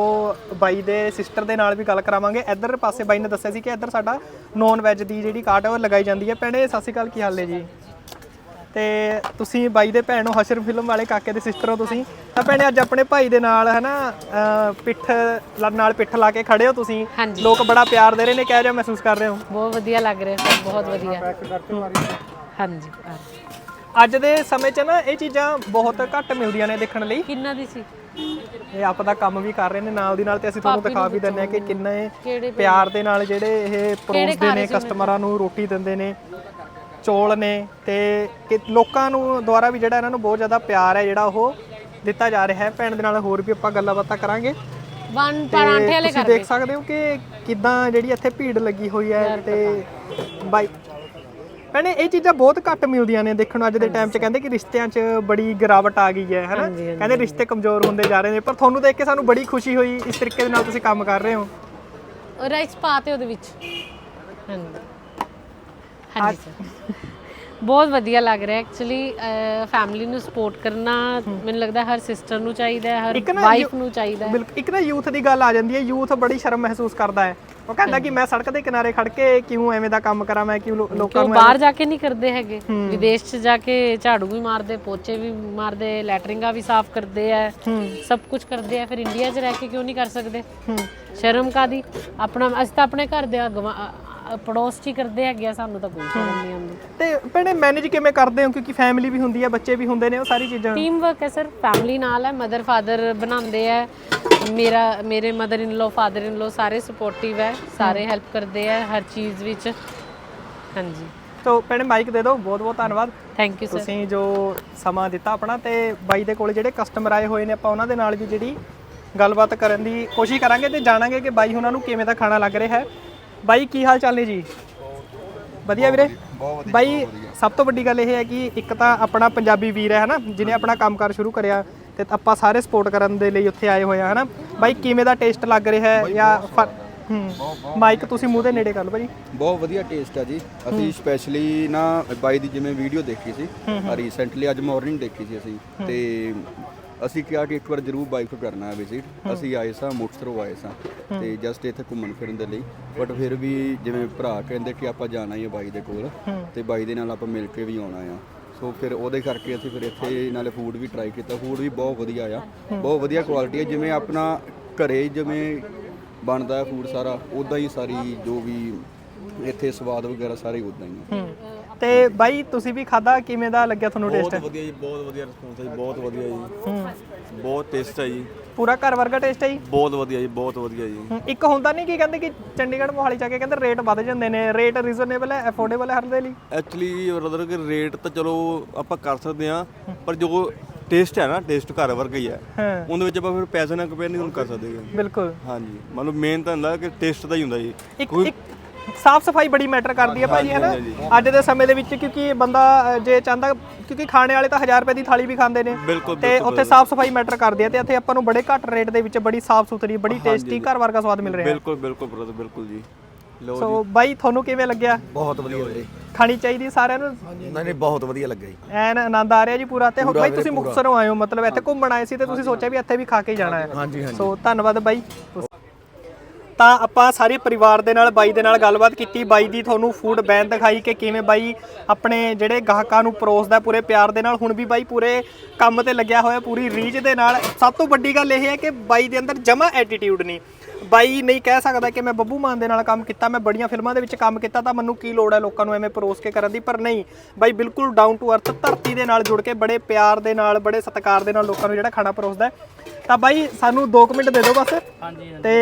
ਬਾਈ ਦੇ ਸਿਸਟਰ ਦੇ ਨਾਲ ਵੀ ਗੱਲ ਕਰਾਵਾਂਗੇ ਇੱਧਰ ਪਾਸੇ ਬਾਈ ਨੇ ਦੱਸਿਆ ਸੀ ਕਿ ਇੱਧਰ ਸਾਡਾ ਨੌਨ ਵੈਜ ਦੀ ਜਿਹੜੀ ਕਾਟ ਹੈ ਉਹ ਲਗਾਈ ਜਾਂਦੀ ਹੈ ਭੈਣੇ ਸਤਿ ਸ਼੍ਰੀ ਅਕਾਲ ਕੀ ਹਾਲ ਹੈ ਜੀ ਤੇ ਤੁਸੀਂ ਬਾਈ ਦੇ ਭੈਣ ਹੋ ਹਸ਼ਰ ਫਿਲਮ ਵਾਲੇ ਕਾਕੇ ਦੇ ਸਿਸਟਰ ਹੋ ਤੁਸੀਂ। ਤਾਂ ਭੈਣੇ ਅੱਜ ਆਪਣੇ ਭਾਈ ਦੇ ਨਾਲ ਹਨਾ ਪਿੱਠ ਨਾਲ ਪਿੱਠ ਲਾ ਕੇ ਖੜੇ ਹੋ ਤੁਸੀਂ। ਲੋਕ ਬੜਾ ਪਿਆਰ ਦੇ ਰਹੇ ਨੇ ਕਿਹਾ ਜਾ ਮਹਿਸੂਸ ਕਰ ਰਹੇ ਹੋ? ਬਹੁਤ ਵਧੀਆ ਲੱਗ ਰਿਹਾ ਸਰ ਬਹੁਤ ਵਧੀਆ। ਹਾਂਜੀ। ਅੱਜ ਦੇ ਸਮੇਂ 'ਚ ਨਾ ਇਹ ਚੀਜ਼ਾਂ ਬਹੁਤ ਘੱਟ ਮਿਲਦੀਆਂ ਨੇ ਦੇਖਣ ਲਈ। ਕਿੰਨਾ ਦੀ ਸੀ? ਇਹ ਆਪ ਦਾ ਕੰਮ ਵੀ ਕਰ ਰਹੇ ਨੇ ਨਾਲ ਦੀ ਨਾਲ ਤੇ ਅਸੀਂ ਤੁਹਾਨੂੰ ਦਿਖਾ ਵੀ ਦਿੰਨੇ ਆ ਕਿ ਕਿੰਨੇ ਪਿਆਰ ਦੇ ਨਾਲ ਜਿਹੜੇ ਇਹ ਪਰੋਸਦੇ ਨੇ? ਕਸਟਮਰਾਂ ਨੂੰ ਰੋਟੀ ਦਿੰਦੇ ਨੇ। ਚੌਲ ਨੇ ਤੇ ਕਿ ਲੋਕਾਂ ਨੂੰ ਦੁਆਰਾ ਵੀ ਜਿਹੜਾ ਇਹਨਾਂ ਨੂੰ ਬਹੁਤ ਜ਼ਿਆਦਾ ਪਿਆਰ ਹੈ ਜਿਹੜਾ ਉਹ ਦਿੱਤਾ ਜਾ ਰਿਹਾ ਹੈ। ਭੈਣ ਦੇ ਨਾਲ ਹੋਰ ਵੀ ਆਪਾਂ ਗੱਲਾਂ ਬਾਤਾਂ ਕਰਾਂਗੇ। ਵਨ ਪਰਾਂਠੇ ਵਾਲੇ ਤੁਸੀਂ ਕਰ ਦੇਖ ਸਕਦੇ ਹੋ ਕਿ ਕਿਦਾਂ ਜਿਹੜੀ ਇੱਥੇ ਭੀੜ ਲੱਗੀ ਹੋਈ ਹੈ ਤੇ ਬਾਈ। ਭੈਣੇ ਇਹ ਚੀਜ਼ਾਂ ਬਹੁਤ ਘੱਟ ਮਿਲਦੀਆਂ ਨੇ ਦੇਖਣ ਅੱਜ ਦੇ ਟਾਈਮ 'ਚ। ਕਹਿੰਦੇ ਕਿ ਰਿਸ਼ਤਿਆਂ 'ਚ ਬੜੀ ਗਿਰਾਵਟ ਆ ਗਈ ਹੈ ਹਨਾ? ਕਹਿੰਦੇ ਰਿਸ਼ਤੇ ਕਮਜ਼ੋਰ ਹੁੰਦੇ ਜਾ ਰਹੇ ਨੇ ਪਰ ਤੁਹਾਨੂੰ ਦੇਖ ਕੇ ਸਾਨੂੰ ਬੜੀ ਖੁਸ਼ੀ ਹੋਈ। ਇਸ ਤਰੀਕੇ ਦੇ ਨਾਲ ਤੁਸੀਂ ਕੰਮ ਕਰ ਰਹੇ ਹੋ। ਰਾਈਸ ਪਾਤੇ ਉਹਦੇ ਵਿੱਚ। ਹਾਂਜੀ। ਹਾਂਜੀ ਸਰ ਬਹੁਤ ਵਧੀਆ ਲੱਗ ਰਿਹਾ ਐਕਚੁਅਲੀ ਫੈਮਿਲੀ ਨੂੰ ਸਪੋਰਟ ਕਰਨਾ। ਮੈਨੂੰ ਲੱਗਦਾ ਹਰ ਸਿਸਟਰ ਨੂੰ ਚਾਹੀਦਾ ਹੈ ਹਰ ਵਾਈਫ ਨੂੰ ਚਾਹੀਦਾ ਹੈ। ਬਿਲਕੁਲ ਇੱਕ ਨਾ ਯੂਥ ਦੀ ਗੱਲ ਆ ਜਾਂਦੀ ਹੈ। ਯੂਥ ਬੜੀ ਸ਼ਰਮ ਮਹਿਸੂਸ ਕਰਦਾ ਹੈ। ਉਹ ਕਹਿੰਦਾ ਕਿ ਮੈਂ ਸੜਕ ਦੇ ਕਿਨਾਰੇ ਖੜ ਕੇ ਕਿਉਂ ਐਵੇਂ ਦਾ ਕੰਮ ਕਰਾਂ ਮੈਂ ਕਿਉਂ ਲੋਕਾਂ ਨੂੰ ਬਾਹਰ ਜਾ ਕੇ ਨਹੀਂ ਕਰਦੇ ਹੈਗੇ? ਵਿਦੇਸ਼ 'ਚ ਜਾ ਕੇ ਝਾੜੂ ਵੀ ਮਾਰਦੇ ਪੋਚੇ ਵੀ ਮਾਰਦੇ ਲੈਟਰਿੰਗਾਂ ਵੀ ਸਾਫ਼ ਕਰਦੇ ਆ ਸਭ ਕੁਝ ਕਰਦੇ ਆ ਫਿਰ ਇੰਡੀਆ 'ਚ ਰਹਿ ਕੇ ਕਿਉਂ ਨਹੀਂ ਕਰ ਸਕਦੇ? ਸ਼ਰਮ ਕਾਦੀ ਆਪਣਾ ਅਸੀਂ ਤਾਂ ਆਪਣੇ ਘਰ ਦੇ ਅਗਵਾ- ਅ- ਪੜੋਸ 'ਚ ਹੀ ਕਰਦੇ ਹੈਗੇ ਆ ਸਾਨੂੰ ਤਾਂ ਕੋਈ ਸ਼ਰਮ ਨਹੀਂ ਆਉਂਦੀ। ਤੇ ਭੈਣੇ ਮੈਨੇਜ ਕਿਵੇਂ ਕਰਦੇ ਹੋ? ਕਿਉਂਕਿ ਫੈਮਿਲੀ ਵੀ ਹੁੰਦੀ ਹੈ ਬੱਚੇ ਵੀ ਹੁੰਦੇ ਨੇ ਉਹ ਸਾਰੀ ਚੀਜ਼ਾਂ। ਟੀਮ ਵਰਕ ਹੈ ਸਰ ਫੈਮਿਲੀ ਨਾਲ ਹੈ ਮਦਰ ਫਾਦਰ ਬਣਾਉਂਦੇ ਆ। ਮੇਰਾ ਮੇਰੇ mother in law father in ਲੋ ਸਾਰੇ ਸਪੋਰਟਿਵ ਹੈ ਸਾਰੇ ਹੈਲਪ ਕਰਦੇ ਆ ਹਰ ਚੀਜ਼ ਵਿੱਚ। ਹਾਂਜੀ। ਤੋ ਭੈਣੇ ਮਾਈਕ ਦੇ ਦਿਓ ਬਹੁਤ ਬਹੁਤ ਧੰਨਵਾਦ। ਥੈਂਕ ਯੂ ਸਰ ਤੁਸੀਂ ਜੋ ਸਮਾਂ ਦਿੱਤਾ ਆਪਣਾ ਤੇ ਬਾਈ ਦੇ ਕੋਲ ਜਿਹੜੇ ਕਸਟਮਰ ਆਏ ਹੋਏ ਨੇ ਆਪਾਂ ਉਹਨਾਂ ਦੇ ਨਾਲ ਵੀ ਜਿਹੜੀ ਗੱਲਬਾਤ ਕਰਨ ਦੀ ਕੋਸ਼ਿਸ਼ ਕਰਾਂਗੇ ਤੇ ਜਾਣਾਂਗੇ ਕਿ ਬਾਈ ਉਹਨਾਂ ਨੂੰ ਕਿਵੇਂ ਦਾ ਖਾਣਾ ਲੱਗ ਰਿਹਾ ਹੈ। ਬਾਈ ਕੀ ਹਾਲ ਚਾਲ ਨੇ ਜੀ? ਵਧੀਆ ਵੀਰੇ? ਬਾਈ ਸਭ ਤੋਂ ਵੱਡੀ ਗੱਲ ਇਹ ਹੈ ਕਿ ਇੱਕ ਤਾਂ ਆਪਣਾ ਪੰਜਾਬੀ ਵੀਰ ਹੈ ਹਨਾ? ਜਿਹਨੇ ਆਪਣਾ ਕੰਮਕਾਰ ਸ਼ੁਰੂ ਕਰਿਆ ਤੇ ਆਪਾਂ ਸਾਰੇ ਸਪੋਰਟ ਕਰਨ ਦੇ ਲਈ ਉੱਥੇ ਆਏ ਹੋਏ ਆ ਹਨਾ? ਬਾਈ ਕਿਵੇਂ ਦਾ ਟੇਸਟ ਲੱਗ ਰਿਹਾ ਹੈ ਜਾਂ ਮਾਈਕ ਤੁਸੀਂ ਮੂੰਹ ਦੇ ਨੇੜੇ ਕਰ ਲਓ ਭਾਜੀ ਬਹੁਤ ਵਧੀਆ ਟੇਸਟ ਆ ਜੀ। ਅਸੀਂ ਸਪੈਸ਼ਲੀ ਨਾ ਬਾਈ ਦੀ ਜਿਵੇਂ ਵੀਡੀਓ ਦੇਖੀ ਸੀ ਰੀਸੈਂਟਲੀ ਅੱਜ ਮਾਰਨਿੰਗ ਦੇਖੀ ਸੀ ਅਸੀਂ ਤੇ ਅਸੀਂ ਕਿਹਾ ਕਿ ਇੱਕ ਵਾਰ ਜ਼ਰੂਰ ਬਾਈ ਕੋ ਕਰਨਾ ਹੈ ਵਿਜ਼ਿਟ ਅਸੀਂ ਆਏ ਸਾਂ ਮੁਕਤਸਰੋਂ ਆਏ ਸਾਂ ਤੇ ਜਸਟ ਇੱਥੇ ਘੁੰਮਣ ਫਿਰਨ ਦੇ ਲਈ। ਬਟ ਫਿਰ ਵੀ ਜਿਵੇਂ ਭਰਾ ਕਹਿੰਦੇ ਕਿ ਆਪਾਂ ਜਾਣਾ ਹੀ ਹੈ ਬਾਈ ਦੇ ਕੋਲ ਤੇ ਬਾਈ ਦੇ ਨਾਲ ਆਪਾਂ ਮਿਲ ਕੇ ਵੀ ਆਉਣਾ ਆ। ਸੋ ਫਿਰ ਉਹਦੇ ਕਰਕੇ ਅਸੀਂ ਫਿਰ ਇੱਥੇ ਨਾਲੇ ਫੂਡ ਵੀ ਟਰਾਈ ਕੀਤਾ। ਫੂਡ ਵੀ ਬਹੁਤ ਵਧੀਆ ਆ। ਬਹੁਤ ਵਧੀਆ ਕੁਆਲਿਟੀ ਹੈ ਜਿਵੇਂ ਆਪਣਾ ਘਰੇ ਜਿਵੇਂ ਬਣਦਾ ਫੂਡ ਸਾਰਾ ਉਦਾਂ ਹੀ ਸਾਰੀ ਜੋ ਵੀ ਇੱਥੇ ਸਵਾਦ ਵਗੈਰਾ ਸਾਰੇ ਉਦਾਂ ਹੀ ਆ। ਤੇ ਬਾਈ ਤੁਸੀਂ ਵੀ ਖਾਦਾ ਕਿਵੇਂ ਦਾ ਲੱਗਿਆ ਤੁਹਾਨੂੰ ਬਹੁਤ ਟੇਸਟ ਵਧੀਆ ਜੀ ਬਹੁਤ ਵਧੀਆ ਰਿਸਪੌਂਸ ਹੈ ਜੀ ਬਹੁਤ ਵਧੀਆ ਜੀ। ਬਹੁਤ ਟੇਸਟ ਹੈ ਜੀ। ਪੂਰਾ ਘਰ ਵਰਗਾ ਟੇਸਟ ਹੈ ਜੀ? ਬਹੁਤ ਵਧੀਆ ਜੀ ਬਹੁਤ ਵਧੀਆ ਜੀ। ਹੂੰ, ਇੱਕ ਹੁੰਦਾ ਨਹੀਂ ਕੀ ਕਹਿੰਦੇ ਕਿ ਚੰਡੀਗੜ੍ਹ ਮੋਹਾਲੀ ਜਾ ਕੇ ਕਹਿੰਦੇ ਰੇਟ ਵੱਧ ਜਾਂਦੇ ਨੇ ਰੇਟ ਰੀਜ਼ਨੇਬਲ ਹੈ ਅਫੋਰਡੇਬਲ ਹੈ ਹਰ ਦੇ ਲਈ? ਐਕਚੁਅਲੀ ਬ੍ਰਦਰ ਕਿ ਰੇਟ ਤਾਂ ਚਲੋ ਆਪਾਂ ਕਰ ਸਕਦੇ ਆ ਪਰ ਜੋ ਟੇਸਟ ਹੈ ਨਾ ਟੇਸਟ ਘਰ ਵਰਗਾ ਹੀ ਹੈ। ਹਾਂ। ਉਹਦੇ ਵਿੱਚ ਆਪਾਂ ਫਿਰ ਪੈਸੇ ਨਾਲ ਕੰਪੇਅਰ ਨਹੀਂ ਹੁਣ ਕਰ ਸਕਦੇ ਗੇ। ਬਿਲਕੁਲ। ਹਾਂਜੀ ਮਤਲਬ ਮੇਨ ਤਾਂ ਹੁੰਦਾ ਕਿ ਟੇਸਟ ਦਾ ਹੀ ਹੁੰਦਾ ਜੀ। ਇੱਕ ਇੱਕ ਸਾਫ਼ ਸਫ਼ਾਈ ਬੜੀ ਮੈਟਰ ਕਰਦੀ ਹੈ ਭਾਜੀ ਹੈ ਨਾ ਅੱਜ ਦੇ ਸਮੇਂ ਦੇ ਵਿੱਚ ਕਿਉਂਕਿ ਬੰਦਾ ਜੇ ਚਾਹੁੰਦਾ ਕਿਉਂਕਿ ਖਾਣੇ ਵਾਲੇ ਤਾਂ 1000 ਰੁਪਏ ਦੀ ਥਾਲੀ ਵੀ ਖਾਂਦੇ ਨੇ। ਤੇ ਉੱਥੇ ਸਾਫ਼ ਸਫ਼ਾਈ ਮੈਟਰ ਕਰਦੀ ਹੈ ਤੇ ਇੱਥੇ ਆਪਾਂ ਨੂੰ ਬੜੇ ਘੱਟ ਰੇਟ ਦੇ ਵਿੱਚ ਬੜੀ ਸਾਫ਼ ਸੁਥਰੀ ਬੜੀ ਟੇਸਟੀ ਘਰ ਵਰਗਾ ਸਵਾਦ ਮਿਲ ਰਿਹਾ। ਹੈ ਬਿਲਕੁਲ ਬਿਲਕੁਲ ਬ੍ਰਦਰ ਬਿਲਕੁਲ ਜੀ। ਲੋ ਸੋ ਬਾਈ ਤੁਹਾਨੂੰ ਕਿਵੇਂ ਲੱਗਿਆ? ਬਹੁਤ ਵਧੀਆ ਵੀਰੇ। ਖਾਣੀ ਚਾਹੀਦੀ ਸਾਰਿਆਂ ਨੂੰ? ਨਹੀਂ ਨਹੀਂ ਬਹੁਤ ਵਧੀਆ ਲੱਗਾ ਜੀ। ਐਨ ਆਨੰਦ ਆ ਰਿਹਾ ਜੀ ਪੂਰਾ ਤੇ ਬਾਈ ਤੁਸੀਂ ਮੁਕਤਸਰੋਂ ਆਏ ਹੋ ਮਤਲਬ ਇੱਥੇ ਘੁੰਮਣ ਆਏ ਸੀ ਤੇ ਤੁਸੀਂ ਸੋਚਿਆ ਵੀ ਇੱਥੇ ਵੀ ਖਾ ਕੇ ਜਾਣਾ ਹੈ। ਹਾਂਜੀ ਹਾਂਜੀ। ਸੋ ਧੰਨਵਾਦ ਬਾਈ। ਤਾਂ ਆਪਾਂ ਸਾਰੇ ਪਰਿਵਾਰ ਦੇ ਨਾਲ, ਬਾਈ ਦੇ ਨਾਲ ਗੱਲਬਾਤ ਕੀਤੀ। ਬਾਈ ਦੀ ਤੁਹਾਨੂੰ ਫੂਡ ਬੈਨ ਦਿਖਾਈ ਕਿ ਕਿਵੇਂ ਬਾਈ ਆਪਣੇ ਜਿਹੜੇ ਗਾਹਕਾਂ ਨੂੰ ਪਰੋਸਦਾ ਪੂਰੇ ਪਿਆਰ ਦੇ ਨਾਲ। ਹੁਣ ਵੀ ਬਾਈ ਪੂਰੇ ਕੰਮ ਤੇ ਲੱਗਿਆ ਹੋਇਆ, ਪੂਰੀ ਰੀਝ ਦੇ ਨਾਲ। ਸਭ ਤੋਂ ਵੱਡੀ ਗੱਲ ਇਹ ਹੈ ਕਿ ਬਾਈ ਦੇ ਅੰਦਰ ਜਮਾ ਐਟੀਟਿਊਡ ਨਹੀਂ। ਬਾਈ ਨਹੀਂ ਕਹਿ ਸਕਦਾ ਕਿ ਮੈਂ ਬੱਬੂ ਮਾਨ ਦੇ ਨਾਲ ਕੰਮ ਕੀਤਾ ਮੈਂ ਬੜੀਆਂ ਫਿਲਮਾਂ ਦੇ ਵਿੱਚ ਕੰਮ ਕੀਤਾ ਤਾਂ ਮੈਨੂੰ ਕੀ ਲੋੜ ਹੈ ਲੋਕਾਂ ਨੂੰ ਐਵੇਂ ਪਰੋਸ ਕੇ ਕਰਨ ਦੀ? ਪਰ ਨਹੀਂ ਬਾਈ ਬਿਲਕੁਲ ਡਾਊਨ ਟੂ ਅਰਥ ਧਰਤੀ ਦੇ ਨਾਲ ਜੁੜ ਕੇ ਬੜੇ ਪਿਆਰ ਦੇ ਨਾਲ ਬੜੇ ਸਤਿਕਾਰ ਦੇ ਨਾਲ ਲੋਕਾਂ ਨੂੰ ਜਿਹੜਾ ਖਾਣਾ ਪਰੋਸਦਾ ਹੈ। ਤਾਂ ਬਾਈ ਸਾਨੂੰ 2 ਮਿੰਟ ਦੇ ਦਿਓ ਬਸ। ਹਾਂਜੀ ਤੇ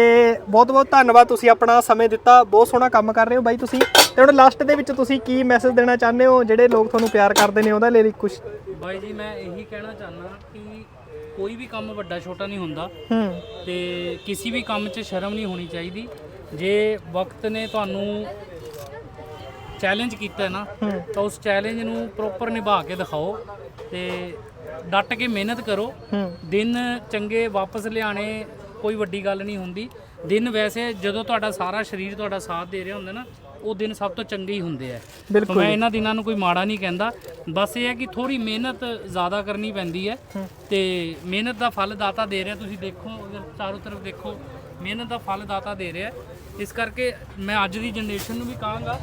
ਬਹੁਤ ਬਹੁਤ ਧੰਨਵਾਦ ਤੁਸੀਂ ਆਪਣਾ ਸਮੇਂ ਦਿੱਤਾ ਬਹੁਤ ਸੋਹਣਾ ਕੰਮ ਕਰ ਰਹੇ ਹੋ ਬਾਈ ਤੁਸੀਂ। ਤੇ ਹੁਣ ਲਾਸਟ ਦੇ ਵਿੱਚ ਤੁਸੀਂ ਕੀ ਮੈਸੇਜ ਦੇਣਾ ਚਾਹੁੰਦੇ ਹੋ ਜਿਹੜੇ ਲੋਕ ਤੁਹਾਨੂੰ ਪਿਆਰ ਕਰਦੇ ਨੇ ਉਹਦੇ ਲਈ ਕੁਝ ਬਾਈ ਜੀ ਮੈਂ ਇਹੀ ਕਹਿਣਾ ਚਾਹੁੰਦਾ ਕਿ ਕੋਈ ਵੀ ਕੰਮ ਵੱਡਾ ਛੋਟਾ ਨਹੀਂ ਹੁੰਦਾ। ਹੂੰ। ਤੇ ਕਿਸੇ ਵੀ ਕੰਮ 'ਚ ਸ਼ਰਮ ਨਹੀਂ ਹੋਣੀ ਚਾਹੀਦੀ। ਜੇ ਵਕਤ ਨੇ ਤੁਹਾਨੂੰ ਚੈਲੰਜ ਕੀਤਾ ਹੈ। ਨਾ ਤਾਂ ਉਸ ਚੈਲੰਜ ਨੂੰ ਪ੍ਰੋਪਰ ਨਿਭਾ ਕੇ ਦਿਖਾਓ ਤੇ ਡਟ ਕੇ ਮਿਹਨਤ ਕਰੋ। ਦਿਨ ਚੰਗੇ ਵਾਪਸ ਲਿਆਣੇ ਕੋਈ ਵੱਡੀ ਗੱਲ ਨਹੀਂ ਹੁੰਦੀ। ਦਿਨ ਵੈਸੇ ਜਦੋਂ ਤੁਹਾਡਾ ਸਾਰਾ ਸਰੀਰ ਤੁਹਾਡਾ ਸਾਥ ਦੇ ਰਿਹਾ ਹੁੰਦਾ ਨਾ ਉਹ ਦਿਨ ਸਭ ਤੋਂ ਚੰਗੇ ਹੀ ਹੁੰਦੇ ਆ। ਬਿਲਕੁਲ ਮੈਂ ਇਹਨਾਂ ਦਿਨਾਂ ਨੂੰ ਕੋਈ ਮਾੜਾ ਨਹੀਂ ਕਹਿੰਦਾ। ਬਸ ਇਹ ਹੈ ਕਿ ਥੋੜੀ ਮਿਹਨਤ ਜ਼ਿਆਦਾ ਕਰਨੀ ਪੈਂਦੀ ਹੈ। ਤੇ ਮਿਹਨਤ ਦਾ ਫਲ ਦਾਤਾ ਦੇ ਰਿਹਾ। ਤੁਸੀਂ ਦੇਖੋ ਅਗਰ ਚਾਰੋਂ ਤਰਫ ਦੇਖੋ ਮਿਹਨਤ ਦਾ ਫਲ ਦਾਤਾ ਦੇ ਰਿਹਾ ਇਸ ਕਰਕੇ ਮੈਂ ਅੱਜ ਦੀ ਜਨਰੇਸ਼ਨ ਨੂੰ ਵੀ ਕਹਾਂਗਾ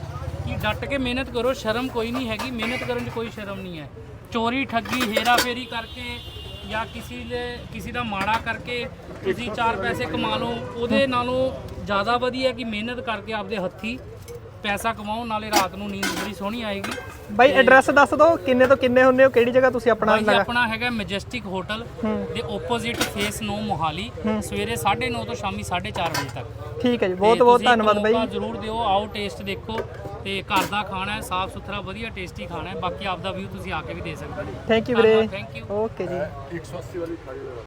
ਕਿ ਡਟ ਕੇ ਮਿਹਨਤ ਕਰੋ। ਸ਼ਰਮ ਕੋਈ ਨਹੀਂ ਹੈਗੀ। ਮਿਹਨਤ ਕਰਨ 'ਚ ਕੋਈ ਸ਼ਰਮ ਨਹੀਂ ਹੈ। ਚੋਰੀ ਠੱਗੀ ਹੇਰਾ ਫੇਰੀ ਕਰਕੇ ਜਾਂ ਕਿਸੇ ਦੇ ਕਿਸੇ ਦਾ ਮਾੜਾ ਕਰਕੇ ਤੁਸੀਂ ਚਾਰ ਪੈਸੇ ਕਮਾ ਲਓ। ਉਹਦੇ ਨਾਲੋਂ ਜ਼ਿਆਦਾ ਵਧੀਆ ਕਿ ਮਿਹਨਤ ਕਰਕੇ ਆਪਦੇ ਹੱਥੀ ਪੈਸਾ ਕਮਾਓ ਨਾਲੇ ਰਾਤ ਨੂੰ ਨੀਂਦ ਬੜੀ ਸੋਹਣੀ ਆਏਗੀ। ਬਾਈ ਐਡਰੈਸ ਦੱਸ ਦਿਓ ਕਿੰਨੇ ਤੋਂ ਕਿੰਨੇ ਹੁੰਦੇ ਹੋ ਕਿਹੜੀ ਜਗ੍ਹਾ ਤੁਸੀਂ ਆਪਣਾ ਲਗਾ ਆਪਣਾ ਹੈਗਾ ਮੈਜੈਸਟਿਕ ਹੋਟਲ ਦੇ ਆਪੋਜ਼ਿਟ ਫੇਸ 9 ਮੋਹਾਲੀ ਸਵੇਰੇ 9:30 ਤੋਂ ਸ਼ਾਮੀ 4:30 ਵਜੇ ਤੱਕ। ਠੀਕ ਹੈ ਜੀ ਬਹੁਤ ਬਹੁਤ ਧੰਨਵਾਦ ਬਾਈ। ਜ਼ਰੂਰ ਦਿਓ ਆਓ ਟੇਸਟ ਦੇਖੋ ਤੇ ਘਰ ਦਾ ਖਾਣਾ ਹੈ ਸਾਫ਼ ਸੁਥਰਾ ਵਧੀਆ ਟੇਸਟੀ ਖਾਣਾ ਹੈ ਬਾਕੀ ਆਪ ਦਾ ਵਿਊ ਤੁਸੀਂ ਆ ਕੇ ਵੀ ਦੇ ਸਕਦੇ ਹੋ। ਥੈਂਕ ਯੂ ਵੀਰੇ। ਥੈਂਕ ਯੂ ਓਕੇ ਜੀ।